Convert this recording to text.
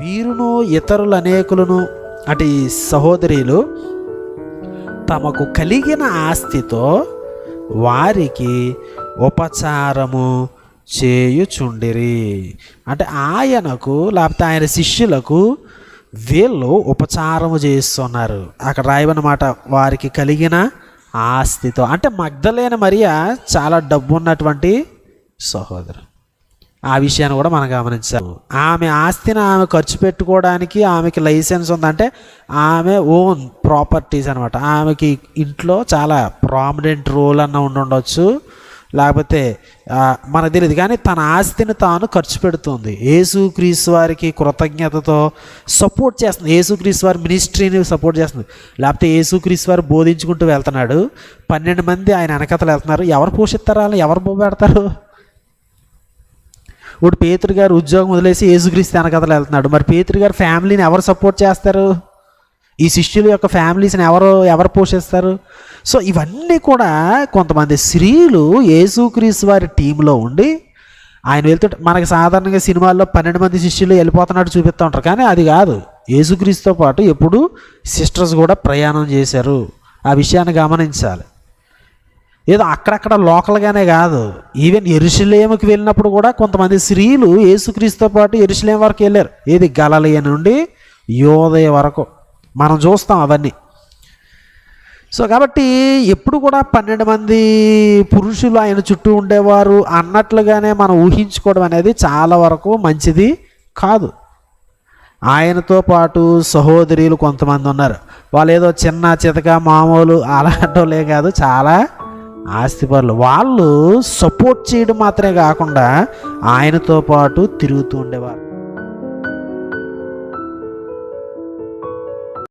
వీరును ఇతరులు అనేకులను అటు సహోదరులు తమకు కలిగిన ఆస్తితో వారికి ఉపచారము చేయుచుండిరి. అంటే ఆయనకు లేకపోతే ఆయన శిష్యులకు వీళ్ళు ఉపచారము చేస్తున్నారు. అక్కడ రాయబన్నమాట వారికి కలిగిన ఆస్తితో. అంటే మగ్ధలేని మరియా చాలా డబ్బు ఉన్నటువంటి సహోదరు. ఆ విషయాన్ని కూడా మనం గమనించాలి. ఆమె ఆస్తిని ఆమె ఖర్చు పెట్టుకోవడానికి ఆమెకి లైసెన్స్ ఉందంటే ఆమె ఓన్ ప్రాపర్టీస్ అనమాట ఆమెకి ఇంట్లో చాలా ప్రామినెంట్ రోల్ అన్న ఉండి ఉండొచ్చు. లేకపోతే మనకు తెలియదు కానీ తన ఆస్తిని తాను ఖర్చు పెడుతుంది. యేసుక్రీస్తు వారికి కృతజ్ఞతతో సపోర్ట్ చేస్తుంది. యేసుక్రీస్తు వారి మినిస్ట్రీని సపోర్ట్ చేస్తుంది. లేకపోతే యేసుక్రీస్తు వారు బోధించుకుంటూ వెళ్తున్నాడు. పన్నెండు మంది ఆయన వెనకతలు వెళ్తున్నారు. ఎవరు పోషిస్తారు వాళ్ళు ఎవరు పెడతారు? ఇప్పుడు పేతురు గారు ఉద్యోగం వదిలేసి యేసుక్రీస్తు వెనకతలు వెళ్తున్నాడు. మరి పేతురు గారు ఫ్యామిలీని ఎవరు సపోర్ట్ చేస్తారు? ఈ శిష్యుల యొక్క ఫ్యామిలీస్ని ఎవరు ఎవరు పోషిస్తారు? సో ఇవన్నీ కూడా కొంతమంది స్త్రీలు యేసుక్రీస్తు వారి టీంలో ఉండి ఆయన వెళ్తుంటే మనకి సాధారణంగా సినిమాల్లో పన్నెండు మంది శిష్యులు వెళ్ళిపోతున్నట్టు చూపిస్తూ ఉంటారు. కానీ అది కాదు. యేసుక్రీస్తుతో పాటు ఎప్పుడు సిస్టర్స్ కూడా ప్రయాణం చేశారు. ఆ విషయాన్ని గమనించాలి. ఏదో అక్కడక్కడ లోకల్గానే కాదు. ఈవెన్ ఎరుసలేముకి వెళ్ళినప్పుడు కూడా కొంతమంది స్త్రీలు యేసుక్రీస్తుతో పాటు ఎరుసలేం వరకు వెళ్ళారు. ఏది గలలియ నుండి యోదయ వరకు. మనం చూస్తాం అవన్నీ. సో కాబట్టి ఎప్పుడు కూడా పన్నెండు మంది పురుషులు ఆయన చుట్టూ ఉండేవారు అన్నట్లుగానే మనం ఊహించుకోవడం అనేది చాలా వరకు మంచిది కాదు. ఆయనతో పాటు సహోదరులు కొంతమంది ఉన్నారు. వాళ్ళు ఏదో చిన్న చితక మామూలు అలాంటోలే కాదు చాలా ఆస్తిపరులు వాళ్ళు సపోర్ట్ చేయడం మాత్రమే కాకుండా ఆయనతో పాటు తిరుగుతూ ఉండేవారు.